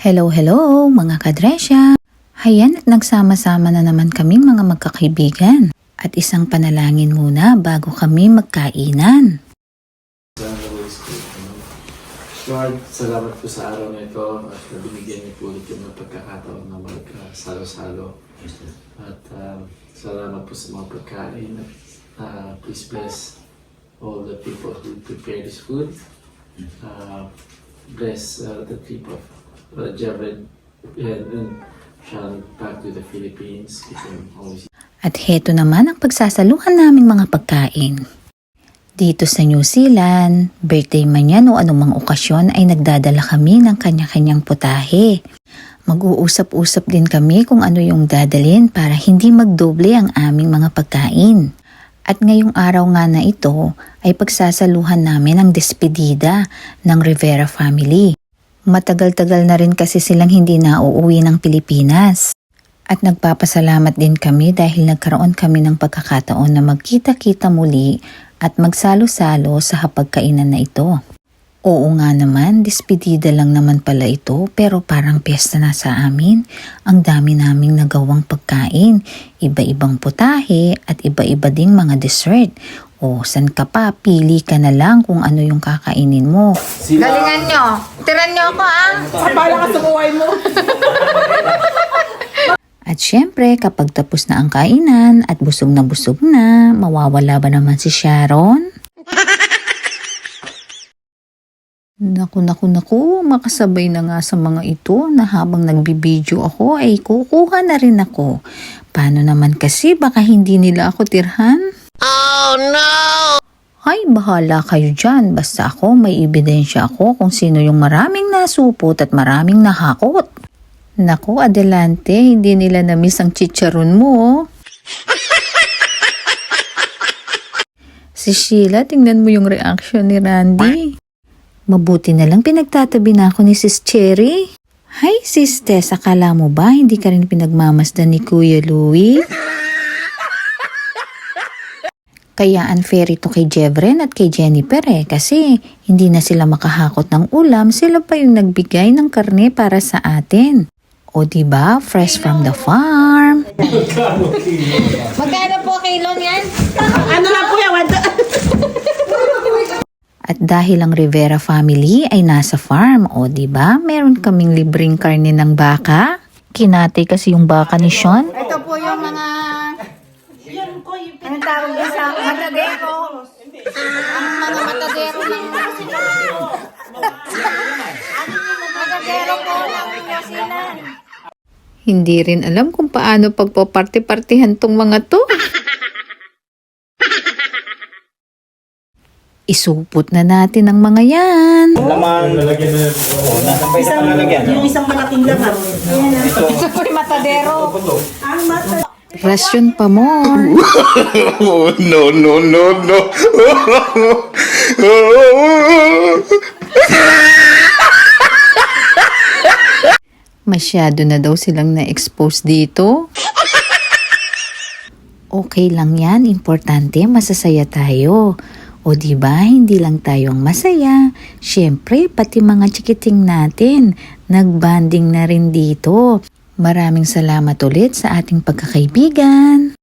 Hello, hello mga kadresya! Hayan at nagsama-sama na naman kaming mga magkakaibigan. At isang panalangin muna bago kami magkainan. Lord, salamat po sa araw na ito at binigyan niyo po ulit yung pagkakataon na magkasalo-salo. At um, salamat po sa mga pagkain. Uh, please bless all the people who prepare this food. Uh, bless uh, the people uh, Jared Sean back to the Philippines. Always At heto naman ang pagsasaluhan naming mga pagkain. Dito sa New Zealand, birthday man yan o anumang okasyon ay nagdadala kami ng kanya-kanyang putahe. Mag-uusap-usap din kami kung ano yung dadalin para hindi magdoble ang aming mga pagkain. At ngayong araw nga na ito ay pagsasaluhan namin ang despedida ng Rivera family. Matagal-tagal na rin kasi silang hindi nauuwi ng Pilipinas. At nagpapasalamat din kami dahil nagkaroon kami ng pagkakataon na magkita-kita muli at magsalo-salo sa hapagkainan na ito. Oo nga naman, despedida lang naman pala ito pero parang piyesta na sa amin. Ang dami naming nagawang pagkain, iba-ibang putahe at iba-iba ding mga dessert. O, san ka pa? Pili ka na lang kung ano yung kakainin mo. Galingan nyo. Tiran nyo ako ah. At syempre, kapag tapos na ang kainan at busog na busog na, mawawala ba naman si Sharon? Naku, naku, naku, makasabay na nga sa mga ito na habang nagbibideo ako ay kukuha na rin ako. Paano naman kasi baka hindi nila ako tirhan? Oh no! Ay, bahala kayo dyan. Basta ako, may ebidensya ako kung sino yung maraming nasupot at maraming nahakot. Naku, adelante, hindi nila na-miss ang chicharon mo. oh. si Sheila, tingnan mo yung reaction ni Randy. Mabuti na lang pinagtatabi na ako ni Sis Cherry. Hay, Sis Tess, akala mo ba hindi ka rin pinagmamasdan ni Kuya Louie? Kaya unfair ito kay Jevren at kay Jennifer eh kasi hindi na sila makahakot ng ulam, sila pa yung nagbigay ng karne para sa atin. O di ba fresh from the farm. Magkano po kilo yan? Ano na po yan? At dahil ang Rivera family ay nasa farm, o di ba meron kaming libreng karne ng baka. Kinatay kasi yung baka ni Sean. Ito po yung mga... Anong tawag yan sa matadero? Ang mga matadero ng... matadero po ng New Hindi rin alam kung paano pagpaparte-partihan tong mga to. Isupot na natin ang mga yan. Laman. Lalagyan na. Pa isang lalagyan. Yung isang malaking laman. Ito po yung matadero. Rasyon pa more. Oh, no, no, no, no. Masyado na daw silang na-expose dito. Okay lang yan, importante masasaya tayo. O di ba hindi lang tayo ang masaya, syempre pati mga chikiting natin, nagbanding na rin dito. Maraming salamat ulit sa ating pagkakaibigan.